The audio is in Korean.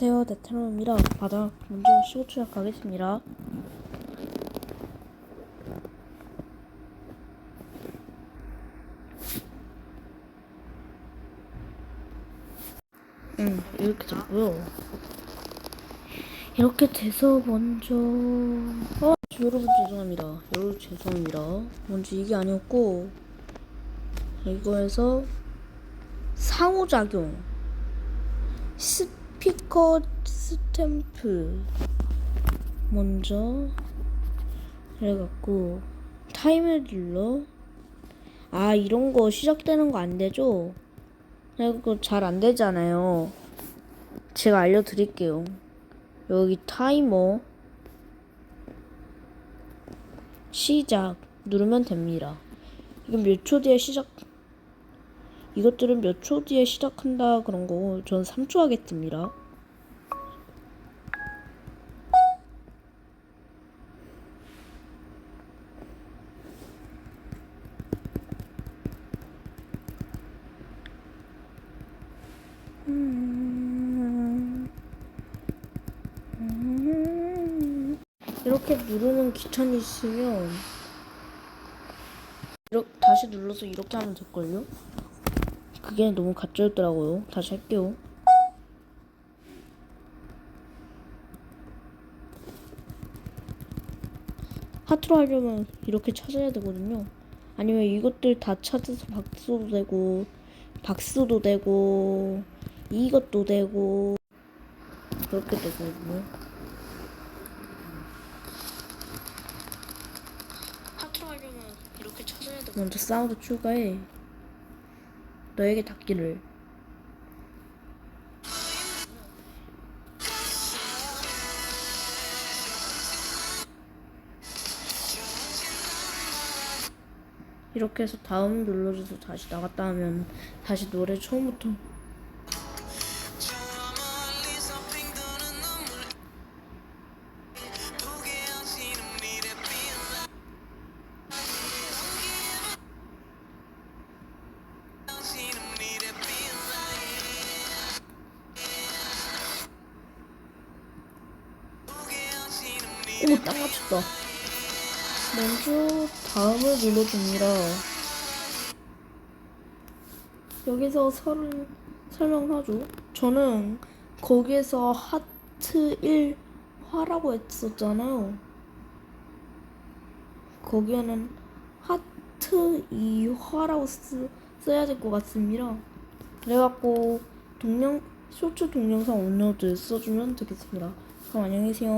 안녕하세요 대테러입니다 바닥 먼저 시고 추락하겠습니다. 응 이렇게 됐고요. 이렇게 돼서 먼저 어 여러분 죄송합니다. 여러분 죄송합니다. 먼저 이게 아니었고 이거에서 상호작용 스피커 스탬프 먼저 그래갖고 타임을 눌러. 아 이런 거 시작되는 거 안 되죠? 그래갖고 잘 안 되잖아요. 제가 알려드릴게요. 여기 타이머 시작 누르면 됩니다. 이건 몇 초 뒤에 시작 이것들은 몇 초 뒤에 시작한다 그런 거고 전 3초 하겠습니다. 이렇게 누르는 귀찮이 있으면 이렇게 다시 눌러서 이렇게 하면 될걸요? 그게 너무 가짜였더라고요. 다시 할게요. 하트로 하려면 이렇게 찾아야 되거든요. 아니면 이것들 다 찾아서 박수도 되고, 박수도 되고, 이것도 되고, 그렇게 되거든요. 하트로 하려면 이렇게 찾아야 되고. 먼저 사운드 추가해. 너에게 닿기를. 이렇게 해서 다음 눌러줘서 다시 나갔다 하면 다시 노래 처음부터 오, 딱 맞췄다. 먼저 다음을 눌러줍니다. 여기서 설, 설명하죠. 저는 거기에서 하트 1 화라고 했었잖아요. 거기에는 하트 2 화라고 쓰, 써야 될 것 같습니다. 그래갖고 동영, 쇼츠 동영상 업로드 써주면 되겠습니다. 그럼 안녕히 계세요.